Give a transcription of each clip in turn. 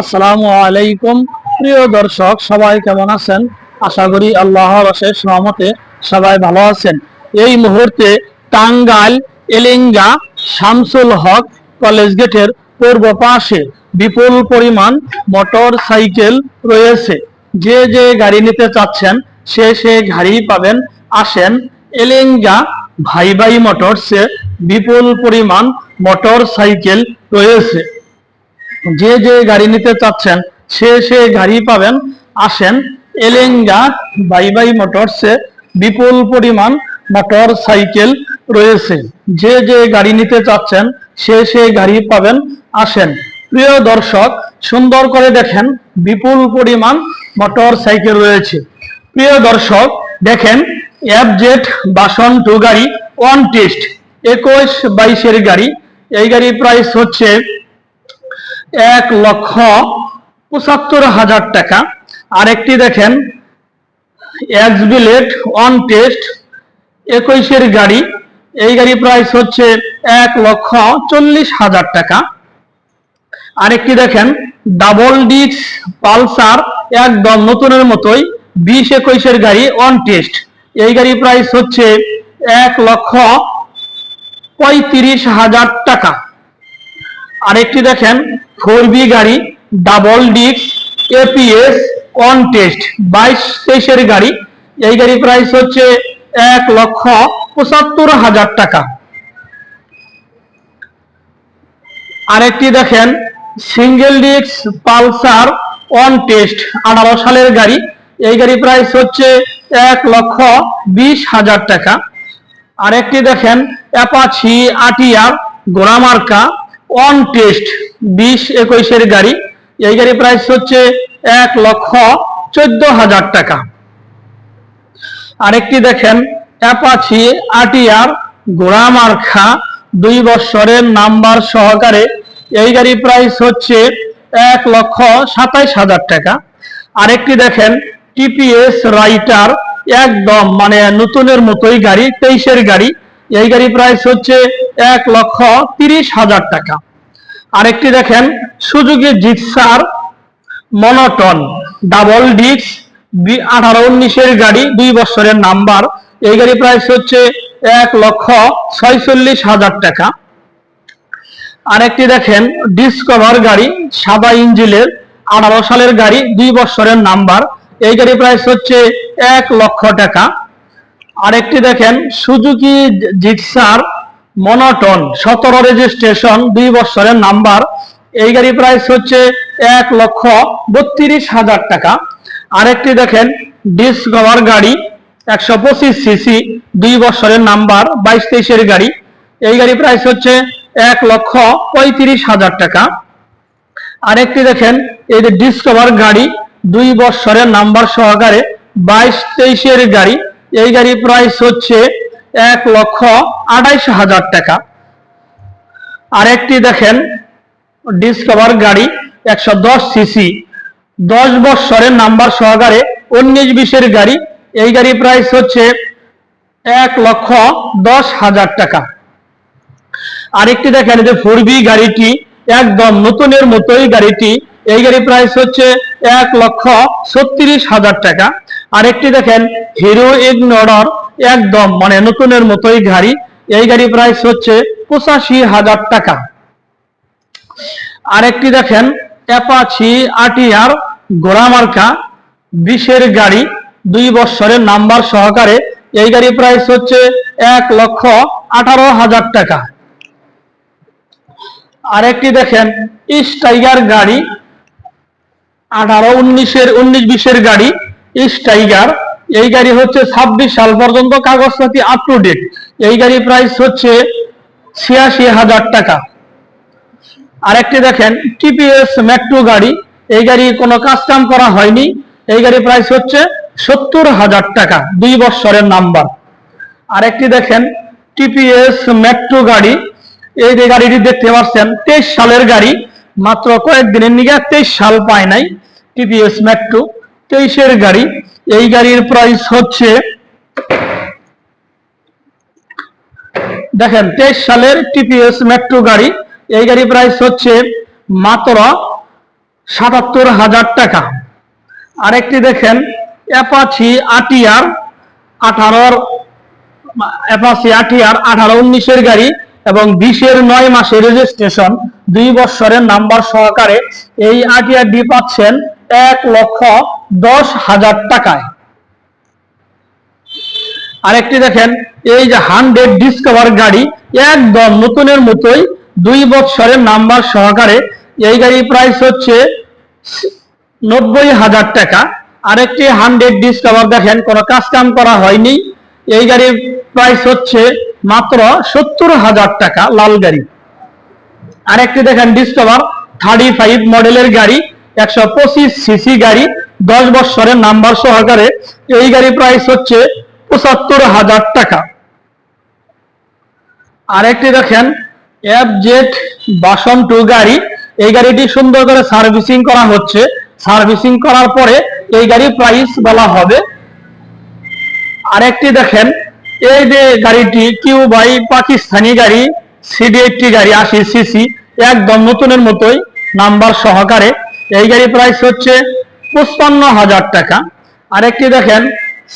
আসসালামু আলাইকুম। প্রিয় দর্শক, সবাই কেমন আছেন? আশা করি আল্লাহর অশেষ রহমতে সবাই ভালো আছেন। এই মুহূর্তে টাঙ্গাইল, এলিঙ্গা, শামসুল হক কলেজ গেটের পূর্ব পাশে বিপুল পরিমাণ মোটর সাইকেল রয়েছে। যে যে গাড়ি নিতে চাচ্ছেন, সে সে গাড়ি পাবেন। আসেন এলিঙ্গা ভাই ভাই মোটরসে বিপুল পরিমাণ মোটর সাইকেল রয়েছে। যে যে গাড়ি নিতে চাচ্ছেন, সে সে গাড়ি পাবেন। আসেন, এলেঙ্গা বাই বাই মোটরসে বিপুল পরিমাণ মোটর সাইকেল রয়েছে। যে যে গাড়ি নিতে চাচ্ছেন, সে সে গাড়ি পাবেন। আসেন, প্রিয় দর্শক, সুন্দর করে দেখেন, বিপুল পরিমাণ মোটর সাইকেল রয়েছে। প্রিয় দর্শক, দেখেন অ্যাপজেট বাসন টু গাড়ি ওয়ান টেস্ট একুশ বাইশের গাড়ি। এই গাড়ির প্রাইস হচ্ছে এক লক্ষ পঁচাত্তর হাজার টাকা। আরেকটি দেখেন এক্স বিলেট অন টেস্ট একুশের গাড়ি। এই গাড়ি প্রাইস হচ্ছে এক লক্ষ চল্লিশ হাজার টাকা। আরেকটি দেখেন ডাবল ডিক্স পালসার, একদম নতুনের মতোই, বিশ একুশের গাড়ি অন টেস্ট এই গাড়ি প্রাইস হচ্ছে এক লক্ষ পঁয়ত্রিশ হাজার টাকা। আরেকটি দেখেন ফোর বি গাড়ি ডাবল ডিক্স এপিএস অন টেস্ট বাইশ তেইশের গাড়ি। এই গাড়ি প্রাইস হচ্ছে এক লক্ষ পঁচাত্তর হাজার টাকা। আরেকটি দেখেন সিঙ্গেল ডিক্স পালসার অন টেস্ট আঠারো সালের গাড়ি। এই গাড়ি প্রাইস হচ্ছে এক লক্ষ বিশ হাজার টাকা। আরেকটি দেখেন অ্যাপাচি আটিয়ার গোড়ামার্কা অন টেস্ট, বিশ একুশের গাড়ি। এই গাড়ি প্রাইস হচ্ছে এক লক্ষ চোদ্দ হাজার টাকা। আরেকটি দেখেন অ্যাপাচি আটিয়ার গোড়ামার্খা দুই বছরের নাম্বার সহকারে। এই গাড়ি প্রাইস হচ্ছে এক লক্ষ সাতাইশ হাজার টাকা। আরেকটি দেখেন টিপিএস রাইটার একদম মানে নতুনের মতোই গাড়ি, তেইশের গাড়ি। এই গাড়ি প্রাইস হচ্ছে এক লক্ষ তিরিশ হাজার টাকা। আরেকটি দেখেন সুযোগী জিক্সার মনোটন ডাবল ডিক্স আঠারো উনিশের গাড়ি, দুই বছরের নাম্বার এই গাড়ি প্রাইস হচ্ছে এক লক্ষ ছয়চল্লিশ হাজার টাকা। আরেকটি দেখেন ডিসকভার গাড়ি, সাদা ইঞ্জিলের আঠারো সালের গাড়ি, দুই বছরের নাম্বার এই গাড়ি প্রাইস হচ্ছে এক লক্ষ টাকা। আরেকটি দেখেন, সুজুকি জিক্সার মনোটন সতেরো রেজিস্ট্রেশন, দুই বছরের নাম্বার। এই গাড়ি প্রাইস হচ্ছে এক লক্ষ বত্রিশ হাজার টাকা। আরেকটি দেখেন ডিসকভার গাড়ি, একশো পঁচিশ সিসি দুই বছরের নাম্বার, বাইশ তেইশের গাড়ি। এই গাড়ি প্রাইস হচ্ছে এক লক্ষ পঁয়ত্রিশ হাজার টাকা। আরেকটি দেখেন, এই যে ডিসকভার গাড়ি, দুই বছরের নাম্বার সহকারে বাইশ তেইশের গাড়ি। এই গাড়ি প্রাইস হচ্ছে এক লক্ষ আঠাইশ হাজার টাকা। আরেকটি দেখেন ডিসকভার গাড়ি একশো দশ সিসি দশ বৎসরের নাম্বার সহকারে উনিশ বিশের গাড়ি। এই গাড়ি প্রাইস হচ্ছে এক লক্ষ দশ হাজার টাকা। আরেকটি দেখেন যে ফোর গাড়িটি একদম নতুনের মতোই গাড়িটি। এই গাড়ি প্রাইস হচ্ছে এক লক্ষ ছত্রিশ হাজার টাকা। আরেকটি দেখেন হিরো ইগনোরর একদম মানে নতুনের মতোই গাড়ি। এই গাড়ি প্রাইস হচ্ছে পঁচাশি হাজার টাকা। আরেকটি দেখেন অ্যাপাচি আটিয়ার গোড়ামার্কা বিশের গাড়ি, দুই বছরের নাম্বার সহকারে। এই গাড়ি প্রাইস হচ্ছে এক লক্ষ আঠারো হাজার টাকা। আরেকটি দেখেন ইস টাইগার গাড়ি, আঠারো, উনিশের, উনিশ, বিশের গাড়ি। ইস টাইগার এই গাড়ি হচ্ছে ছাব্বিশ সাল পর্যন্ত কাগজপাতি আপ টু ডেট এই গাড়ি প্রাইস হচ্ছে ছিয়াশি হাজার টাকা। আরেকটি দেখেন টিপিএস মেট্রো গাড়ি, এই গাড়ি কোনো কাস্টম করা হয়নি। এই গাড়ি প্রাইস হচ্ছে সত্তর হাজার টাকা, দুই বছরের নাম্বার আরেকটি দেখেন টিপিএস মেট্রো গাড়ি, এই যে গাড়িটি দেখতে পাচ্ছেন, তেইশ সালের গাড়ি, মাত্র কয়েকদিনের নিগে তেইশ সাল পায় নাই টিপিএস মেট্রো তেইশের গাড়ি। এই গাড়ির প্রাইস হচ্ছে দেখেন, তেইশ সালের টিপিএস মেট্রো গাড়ি। এই গাড়ি প্রাইস হচ্ছে মাত্র সাতাত্তর হাজার টাকা। আরেকটি দেখেন অ্যাপাচি আটিয়ার আঠারোর অ্যাপাচি আটিয়ার আঠারো উনিশের গাড়ি এবং বিশের নয় মাসে রেজিস্ট্রেশন দুই বছরের নাম্বার সহকারে এই আটিয়ারটি পাচ্ছেন এক লক্ষ দশ হাজার টাকায়। আরেকটি দেখেন, এই যে হান্ড্রেড ডিসকভার গাড়ি একদম নতুনের মতোই দুই বছরের নাম্বার সহকারে। এই গাড়ি প্রাইস হচ্ছে নব্বই হাজার টাকা। আরেকটি হান্ড্রেড ডিসকভার দেখেন, কোনো কাজ কাম করা হয়নি। এই গাড়ির প্রাইস হচ্ছে মাত্র সত্তর হাজার টাকা লাল গাড়ি। আরেকটি দেখেন, ডিসকভার থার্টি ফাইভ মডেলের গাড়ি, একশো পঁচিশ সিসি গাড়ি দশ বছরের নাম্বার সহকারে এই গাড়ি প্রাইস হচ্ছে পঁচাত্তর হাজার টাকা। আরেকটি দেখেন এফ জেড বাসন টু গাড়ি। এই গাড়িটি সুন্দর করে সার্ভিসিং করা হচ্ছে। সার্ভিসিং করার পরে এই গাড়ি প্রাইস বলা হবে। আরেকটি দেখেন, এই যে গাড়িটি কিউ বাই পাকিস্তানি গাড়ি সিডি এইটটি গাড়ি আশি সিসি একদম নতুনের মতোই নাম্বার সহকারে। এই গাড়ি প্রাইস হচ্ছে পঁচপান্ন হাজার টাকা। আরেকটি দেখেন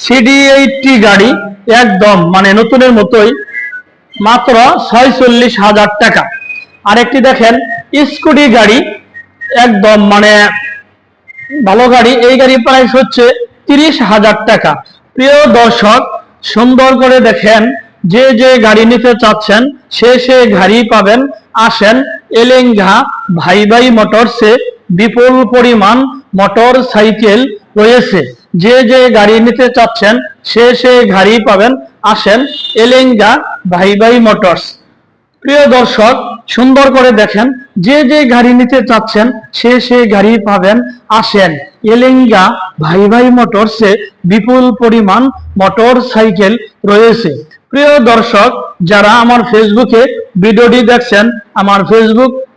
সিডি এইটটি গাড়ি, একদম মানে নতুনের মতোই, মাত্র ছয়চল্লিশ হাজার টাকা। আরেকটি দেখেন, স্কুটি গাড়ি, একদম মানে ভালো গাড়ি। এই গাড়ি প্রাইস হচ্ছে তিরিশ হাজার টাকা। প্রিয় দর্শক, সুন্দর করে দেখেন, যে যে গাড়ি নিতে চাচ্ছেন, সে সে গাড়ি পাবেন। আসেন, এলেঙ্গা ভাই ভাই মোটরসে বিপুল পরিমাণ মোটর সাইকেল রয়েছে। যে যে গাড়ি নিতে চাচ্ছেন, সে সে গাড়ি পাবেন। আসেন, এলেঙ্গা ভাই ভাই মোটরস। প্রিয় দর্শক, সুন্দর করে দেখেন, যে যে গাড়ি নিতে চাচ্ছেন, সে সে গাড়ি পাবেন। আসেন, এলেঙ্গা ভাই ভাই মোটরসে বিপুল পরিমাণ মোটর সাইকেল রয়েছে। প্রিয় দর্শক, যারা আমার ফেসবুকে ভিডিওটি দেখছেন, আমার ফেসবুক